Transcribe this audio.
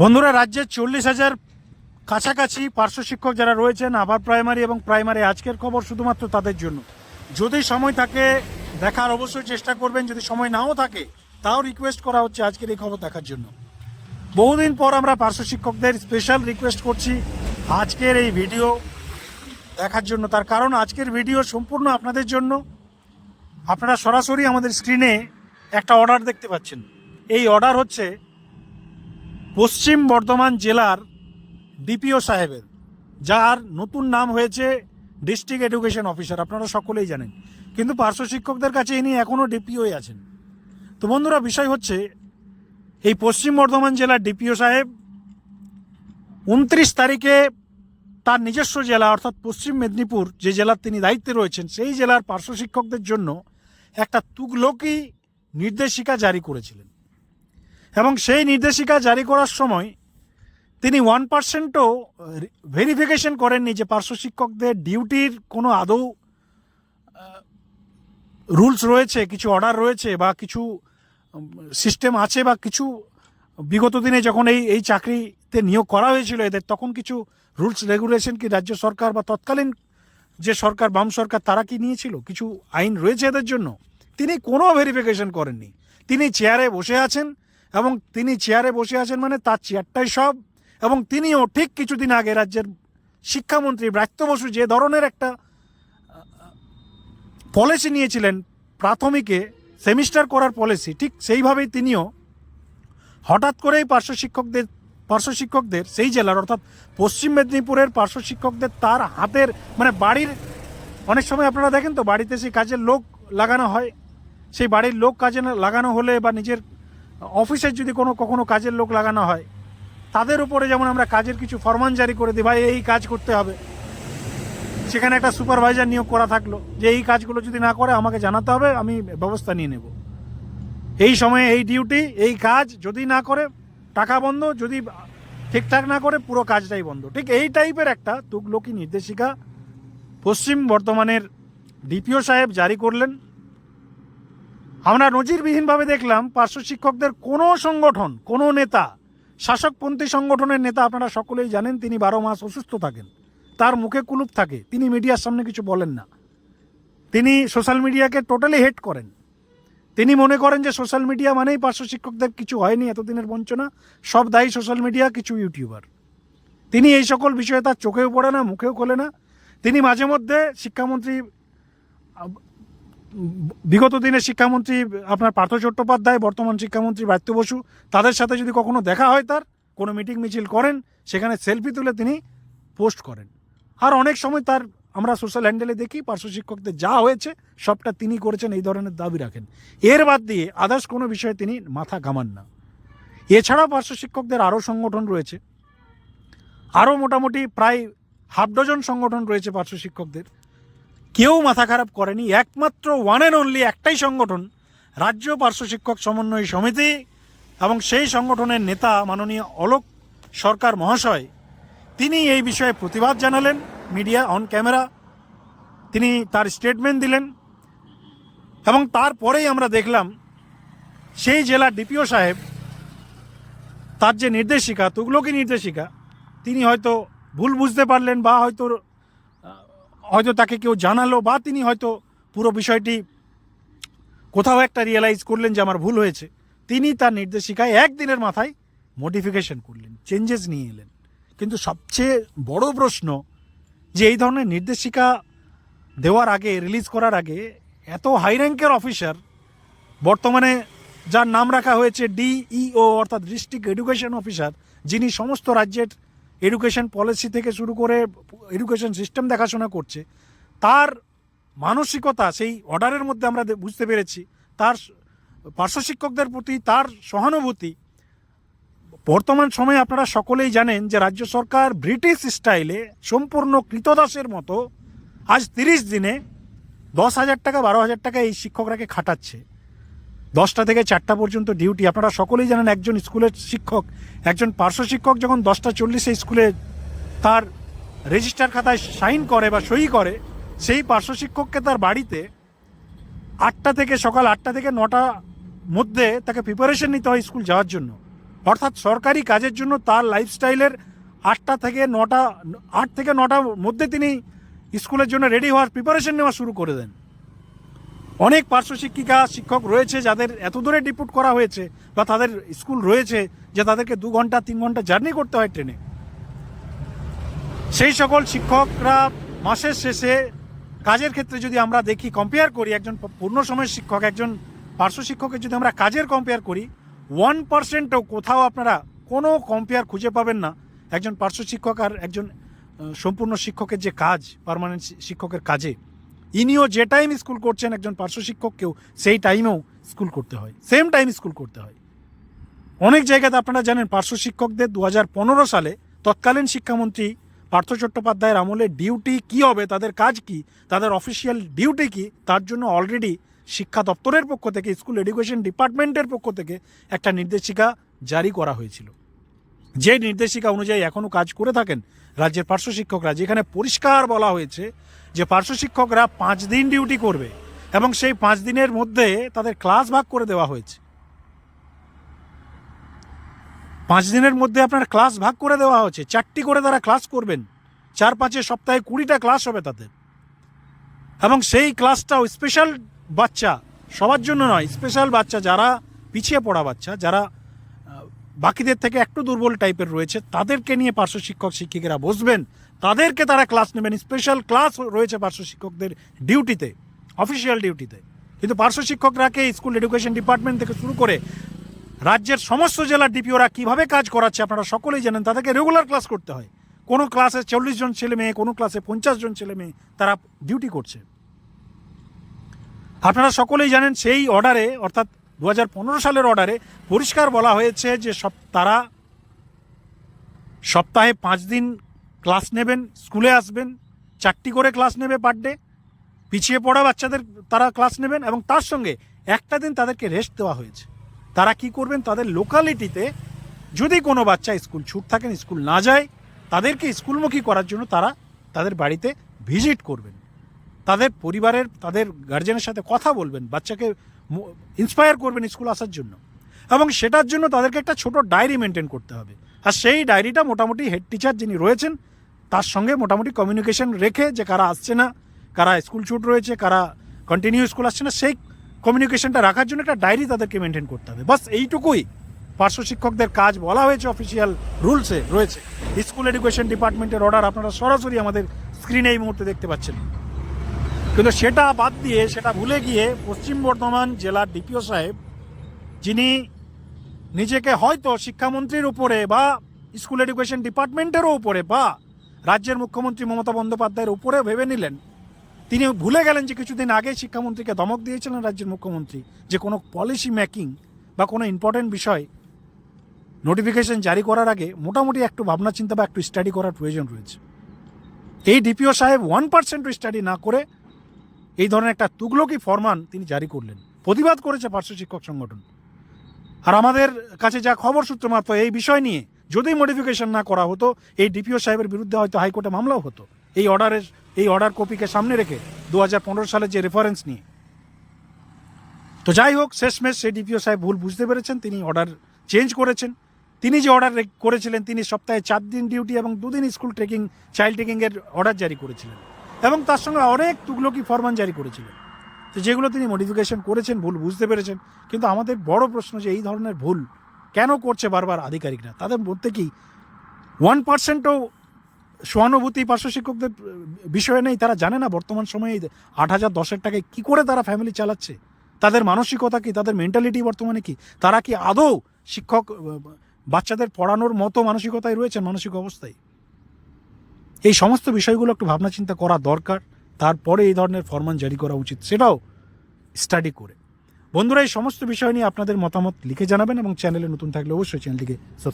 বন্ধুরা রাজ্যের চল্লিশ হাজার কাছাকাছি পার্শ্ব শিক্ষক যারা রয়েছেন, আবার প্রাইমারি এবং প্রাইমারি, আজকের খবর শুধুমাত্র তাদের জন্য। যদি সময় থাকে, দেখার অবশ্যই চেষ্টা করবেন। যদি সময় নাও থাকে, তাও রিকোয়েস্ট করা হচ্ছে আজকের এই খবর দেখার জন্য। বহুদিন পর আমরা পার্শ্ব শিক্ষকদের স্পেশাল রিকোয়েস্ট করছি আজকের এই ভিডিও দেখার জন্য। তার কারণ, আজকের ভিডিও সম্পূর্ণ আপনাদের জন্য। আপনারা সরাসরি আমাদের স্ক্রিনে একটা অর্ডার দেখতে পাচ্ছেন। এই অর্ডার হচ্ছে পশ্চিম বর্ধমান জেলার ডিপিও সাহেবের, যার নতুন নাম হয়েছে ডিস্ট্রিক্ট এডুকেশন অফিসার, আপনারা সকলেই জানেন। কিন্তু পার্শ্ব শিক্ষকদের কাছে ইনি এখনও ডিপিওই আছেন। তো বন্ধুরা, বিষয় হচ্ছে, এই পশ্চিম বর্ধমান জেলার ডিপিও সাহেব উনত্রিশ তারিখে তার নিজস্ব জেলা, অর্থাৎ পশ্চিম মেদিনীপুর যে জেলার তিনি দায়িত্বে রয়েছেন, সেই জেলার পার্শ্ব শিক্ষকদের জন্য একটা তুগলকি নির্দেশিকা জারি করেছিলেন। এবং সেই নির্দেশিকা জারি করার সময় তিনি ওয়ান পার্সেন্টও ভেরিফিকেশন করেননি যে পার্শ্ব শিক্ষকদের ডিউটির কোনো আদৌ রুলস রয়েছে, কিছু অর্ডার রয়েছে বা কিছু সিস্টেম আছে বা কিছু বিগত দিনে যখন এই এই চাকরিতে নিয়োগ করা হয়েছিল এদের, তখন কিছু রুলস, রেগুলেশন কি রাজ্য সরকার বা তৎকালীন যে সরকার, বাম সরকার, তারা কি নিয়েছিল? কিছু আইন রয়েছে এদের জন্য? তিনি কোনো ভেরিফিকেশন করেননি। তিনি চেয়ারে বসে আছেন এবং তিনি চেয়ারে বসে আছেন মানে তার চেয়ারটাই সব। এবং তিনিও ঠিক কিছুদিন আগে রাজ্যের শিক্ষামন্ত্রী ব্রাত্য বসু যে ধরনের একটা পলিসি নিয়েছিলেন প্রাথমিকে সেমিস্টার করার পলিসি ঠিক সেইভাবেই তিনিও হঠাৎ করেই পার্শ্ব শিক্ষকদের পার্শ্ব শিক্ষকদের সেই জেলার অর্থাৎ পশ্চিম মেদিনীপুরের পার্শ্ব শিক্ষকদের তার হাতের মানে বাড়ির, অনেক সময় আপনারা দেখেন তো বাড়িতে সেই কাজের লোক লাগানো হয়। সেই বাড়ির লোক কাজে লাগানো হলে বা নিজের অফিসের যদি কোনো কখনো কাজের লোক লাগানো হয়, তাদের উপরে যেমন আমরা কাজের কিছু ফরমান জারি করে দিই, ভাই, এই কাজ করতে হবে। সেখানে একটা সুপারভাইজার নিয়োগ করা থাকল, যে এই কাজগুলো যদি না করে, আমাকে জানাতে হবে, আমি ব্যবস্থা নিয়ে নেব। এই সময়ে এই ডিউটি, এই কাজ যদি না করে, টাকা বন্ধ, যদি ঠিকঠাক না করে, পুরো কাজটাই বন্ধ। ঠিক এই টাইপের একটা তুগলকি নির্দেশিকা পশ্চিম বর্ধমানের ডিপিও সাহেব জারি করলেন। আমরা নজিরবিহীনভাবে দেখলাম পার্শ্ব শিক্ষকদের কোনো সংগঠন, কোনো নেতা, শাসকপন্থী সংগঠনের নেতা আপনারা সকলেই জানেন, তিনি বারো মাস অসুস্থ থাকেন। তার মুখে কুলুপ থাকে, তিনি মিডিয়ার সামনে কিছু বলেন না। তিনি সোশ্যাল মিডিয়াকে টোটালি হেট করেন। তিনি মনে করেন যে সোশ্যাল মিডিয়া মানেই পার্শ্ব শিক্ষকদের কিছু হয়নি এতদিনের বঞ্চনা, সব দায়ী সোশ্যাল মিডিয়া, কিছু ইউটিউবার। তিনি এই সকল বিষয়ে তার চোখেও পড়ে না, মুখেও খোলে না। তিনি মাঝে মধ্যে শিক্ষামন্ত্রী বিগত দিনে শিক্ষামন্ত্রী আপনার পার্থ চট্টোপাধ্যায়, বর্তমান শিক্ষামন্ত্রী ব্রাত্য বসু, তাদের সাথে যদি কখনো দেখা হয় তার, কোনো মিটিং মিছিল করেন, সেখানে সেলফি তুলে তিনি পোস্ট করেন। আর অনেক সময় তার আমরা সোশ্যাল হ্যান্ডেলে দেখি, পার্শ্ব শিক্ষকদের যা হয়েছে, সবটা তিনি করেছেন, এই ধরনের দাবি রাখেন। এর বাদ দিয়ে আদার্স কোনো বিষয়ে তিনি মাথা ঘামান না। এছাড়াও পার্শ্ব শিক্ষকদের আরও সংগঠন রয়েছে। আরও মোটামুটি প্রায় হাফ ডজন সংগঠন রয়েছে পার্শ্ব শিক্ষকদের। কেউ মাথা খারাপ করেনি, একমাত্র ওয়ান অ্যান্ড অনলি একটাই সংগঠন, রাজ্য পার্শ্ব শিক্ষক সমন্বয় সমিতি এবং সেই সংগঠনের নেতা মাননীয় অলোক সরকার মহাশয়। তিনি এই বিষয়ে প্রতিবাদ জানালেন মিডিয়া অন ক্যামেরা তিনি তার স্টেটমেন্ট দিলেন এবং তারপরেই আমরা দেখলাম, সেই জেলার ডিপিও সাহেব, তার যে নির্দেশিকা, তুগলকি নির্দেশিকা, তিনি হয়তো ভুল বুঝতে পারলেন বা হয়তো হয়তো তাকে কেউ জানালো বা তিনি হয়তো পুরো বিষয়টি কোথাও একটা রিয়েলাইজ করলেন যে আমার ভুল হয়েছে। তিনি তার নির্দেশিকায় একদিনের মাথায় মডিফিকেশন করলেন চেঞ্জেস নিয়ে এলেন। কিন্তু সবচেয়ে বড় প্রশ্ন যে এই ধরনের নির্দেশিকা দেওয়ার আগে রিলিজ করার আগে এত হাই র্যাঙ্কের অফিসার বর্তমানে যার নাম রাখা হয়েছে ডিইও অর্থাৎ ডিস্ট্রিক্ট এডুকেশন অফিসার যিনি সমস্ত রাজ্যের এডুকেশন পলিসি থেকে শুরু করে এডুকেশন সিস্টেম দেখাশোনা করছে, তার মানসিকতা সেই অর্ডারের মধ্যে আমরা বুঝতে পেরেছি, তার পার্শ্ব শিক্ষকদের প্রতি তার সহানুভূতি। বর্তমান সময়ে আপনারা সকলেই জানেন যে রাজ্য সরকার ব্রিটিশ স্টাইলে সম্পূর্ণ কৃতদাসের মতো আজ তিরিশ দিনে দশ হাজার টাকা, বারো হাজার টাকা এই শিক্ষকরাকে খাটাচ্ছে। দশটা থেকে চারটা পর্যন্ত ডিউটি। আপনারা সকলেই জানেন একজন স্কুলের শিক্ষক, একজন পার্শ্ব শিক্ষক যখন দশটা চল্লিশে স্কুলে তার রেজিস্টার খাতায় সাইন করে বা সই করে, সেই পার্শ্ব শিক্ষককে তার বাড়িতে আটটা থেকে সকাল আটটা থেকে নটা মধ্যে তাকে প্রিপারেশন নিতে হয় স্কুল যাওয়ার জন্য। অর্থাৎ সরকারি কাজের জন্য তার লাইফস্টাইলের আটটা থেকে নটা, আট থেকে নটার মধ্যে তিনি স্কুলের জন্য রেডি হওয়ার প্রিপারেশন নেওয়া শুরু করে দেন। অনেক পার্শ্ব শিক্ষিকা, শিক্ষক রয়েছে যাদের এত দূরে ডিপুট করা হয়েছে বা তাদের স্কুল রয়েছে যে তাদেরকে দু ঘণ্টা, তিন ঘণ্টা জার্নি করতে হয় ট্রেনে সেই সকল শিক্ষকরা মাসের শেষে কাজের ক্ষেত্রে যদি আমরা দেখি কম্পেয়ার করি, একজন পূর্ণ সময়ের শিক্ষক, একজন পার্শ্ব শিক্ষকের যদি আমরা কাজের কম্পেয়ার করি ওয়ান পার্সেন্টও কোথাও আপনারা কোনো কম্পেয়ার খুঁজে পাবেন না। একজন পার্শ্ব শিক্ষক আর একজন সম্পূর্ণ শিক্ষকের যে কাজ পার্মানেন্ট শিক্ষকের কাজে ইনিও যে টাইম স্কুল করছেন একজন পার্শ্ব শিক্ষককেও, সেই টাইমেও স্কুল করতে হয়। সেম টাইম স্কুল করতে হয়। অনেক জায়গাতে আপনারা জানেন, পার্শ্ব শিক্ষকদের দু হাজার পনেরো সালে তৎকালীন শিক্ষামন্ত্রী পার্থ চট্টোপাধ্যায়ের আমলে ডিউটি কি হবে, তাদের কাজ কি, তাদের অফিসিয়াল ডিউটি কি, তার জন্য অলরেডি শিক্ষা দপ্তরের পক্ষ থেকে স্কুল এডুকেশন ডিপার্টমেন্টের পক্ষ থেকে একটা নির্দেশিকা জারি করা হয়েছিল। যে নির্দেশিকা অনুযায়ী এখনও কাজ করে থাকেন রাজ্যের পার্শ্ব শিক্ষকরা, যেখানে পরিষ্কার বলা হয়েছে যে পার্শ্ব শিক্ষকরা পাঁচ দিন ডিউটি করবে এবং সেই পাঁচ দিনের মধ্যে তাদের ক্লাস ভাগ করে দেওয়া হয়েছে। পাঁচ দিনের মধ্যে আপনার ক্লাস ভাগ করে দেওয়া হয়েছে, চারটি করে তারা ক্লাস করবেন, চার পাঁচে সপ্তাহে কুড়িটা ক্লাস হবে তাদের। এবং সেই ক্লাসটাও স্পেশাল বাচ্চা, সবার জন্য নয়, স্পেশাল বাচ্চা, যারা পিছিয়ে পড়া বাচ্চা, যারা বাকিদের থেকে একটু দুর্বল টাইপের রয়েছে, তাদেরকে নিয়ে পার্শ্ব শিক্ষক শিক্ষিকারা বসবেন। তাদেরকে তারা ক্লাস নেবেন স্পেশাল ক্লাস রয়েছে পার্শ্ব শিক্ষকদের ডিউটিতে অফিসিয়াল ডিউটিতে। কিন্তু পার্শ্ব শিক্ষকরাকে স্কুল এডুকেশন ডিপার্টমেন্ট থেকে শুরু করে রাজ্যের সমস্ত জেলার ডিপিওরা কীভাবে কাজ করাচ্ছে আপনারা সকলেই জানেন, তাদেরকে রেগুলার ক্লাস করতে হয়। কোনো ক্লাসে চল্লিশ জন ছেলে মেয়ে, কোনো ক্লাসে পঞ্চাশ জন ছেলে মেয়ে তারা ডিউটি করছে। আপনারা সকলেই জানেন সেই অর্ডারে অর্থাৎ দু হাজার পনেরো সালের অর্ডারে পরিষ্কার বলা হয়েছে যে সব তারা সপ্তাহে পাঁচ দিন ক্লাস নেবেন, স্কুলে আসবেন, চারটি করে ক্লাস নেবে পার ডে, পিছিয়ে পড়া বাচ্চাদের তারা ক্লাস নেবেন এবং তার সঙ্গে একটা দিন তাদেরকে রেস্ট দেওয়া হয়েছে। তারা কি করবেন? তাদের লোকালিটিতে যদি কোনো বাচ্চা স্কুল ছুট থাকেন, স্কুল না যায়, তাদেরকে স্কুলমুখী করার জন্য তারা তাদের বাড়িতে ভিজিট করবেন। তাদের পরিবারের, তাদের গার্জেনের সাথে কথা বলবেন, বাচ্চাকে ইন্সপায়ার করবেন স্কুল আসার জন্য। এবং সেটার জন্য তাদেরকে একটা ছোট ডায়েরি মেনটেন করতে হবে। আর সেই ডায়েরিটা মোটামুটি হেড টিচার যিনি রয়েছেন, তার সঙ্গে মোটামুটি কমিউনিকেশন রেখে যে কারা আসছে না, কারা স্কুল ছুট রয়েছে, কারা কন্টিনিউ স্কুল আসছে না, সেই কমিউনিকেশনটা রাখার জন্য একটা ডায়েরি তাদেরকে মেনটেন করতে হবে। বাস এইটুকুই পার্শ্ব শিক্ষকদের কাজ বলা হয়েছে অফিসিয়াল রুলসে রয়েছে। স্কুল এডুকেশন ডিপার্টমেন্টের অর্ডার আপনারা সরাসরি আমাদের স্ক্রিনে এই মুহূর্তে দেখতে পাচ্ছেন। কিন্তু সেটা বাদ দিয়ে, সেটা ভুলে গিয়ে পশ্চিম বর্ধমান জেলার ডিপিও সাহেব, যিনি নিজেকে হয়তো শিক্ষামন্ত্রীর উপরে বা স্কুল এডুকেশন ডিপার্টমেন্টেরও উপরে বা রাজ্যের মুখ্যমন্ত্রী মমতা বন্দ্যোপাধ্যায়ের উপরে ভেবে নিলেন। তিনি ভুলে গেলেন যে কিছুদিন আগে শিক্ষামন্ত্রীকে ধমক দিয়েছিলেন রাজ্যের মুখ্যমন্ত্রী যে কোনো পলিসি মেকিং বা কোনো ইম্পর্টেন্ট বিষয় নোটিফিকেশন জারি করার আগে মোটামুটি একটু ভাবনা চিন্তা বা একটু স্টাডি করার প্রয়োজন রয়েছে। এই ডিপিও সাহেব ওয়ান পার্সেন্টও স্টাডি না করে এই ধরনের একটা তুগলকি ফরমান তিনি জারি করলেন। প্রতিবাদ করেছে পার্শ্ব শিক্ষক সংগঠন। আর আমাদের কাছে যা খবর সূত্র মাত্র, এই বিষয় নিয়ে যদি মডিফিকেশন না করা হতো, এই ডিপিও সাহেবের বিরুদ্ধে হয়তো হাইকোর্টে মামলাও হতো। এই অর্ডারের এই অর্ডার কপিকে সামনে রেখে দু সালের যে রেফারেন্স নিয়ে। তো যাই হোক, শেষমেশ সেই ডিপিও সাহেব ভুল বুঝতে পেরেছেন, তিনি অর্ডার চেঞ্জ করেছেন। তিনি যে অর্ডার করেছিলেন, তিনি সপ্তাহে চার দিন ডিউটি এবং দুদিন স্কুল ট্রেকিং চাইল্ড ট্রেকিংয়ের অর্ডার জারি করেছিলেন। এবং তার সঙ্গে অনেক তুগলকি ফরমান জারি করেছিলেন। তো যেগুলো তিনি মডিফিকেশন করেছেন, ভুল বুঝতে পেরেছেন। কিন্তু আমাদের বড় প্রশ্ন যে এই ধরনের ভুল কেন করছে বারবার আধিকারিকরা? তাদের মধ্যে কি ওয়ান পার্সেন্টও সহানুভূতি পার্শ্ব শিক্ষকদের বিষয়ে নেই? তারা জানে না বর্তমান সময়ে আট হাজার দশের টাকায় কী করে তারা ফ্যামিলি চালাচ্ছে? তাদের মানসিকতা কি? তাদের মেন্টালিটি বর্তমানে কি? তারা কি আদৌ শিক্ষক, বাচ্চাদের পড়ানোর মতো মানসিকতায় রয়েছে মানসিক অবস্থায়? এই সমস্ত বিষয়গুলো একটু ভাবনা চিন্তা করা দরকার। তারপরে এই ধরনের ফরমান জারি করা উচিত, সেটাও স্টাডি করে। বন্ধুরা, এই সমস্ত বিষয় নিয়ে আপনাদের মতামত লিখে জানাবেন এবং চ্যানেলে নতুন থাকলে অবশ্যই চ্যানেলটিকে সাবস্ক্রাইব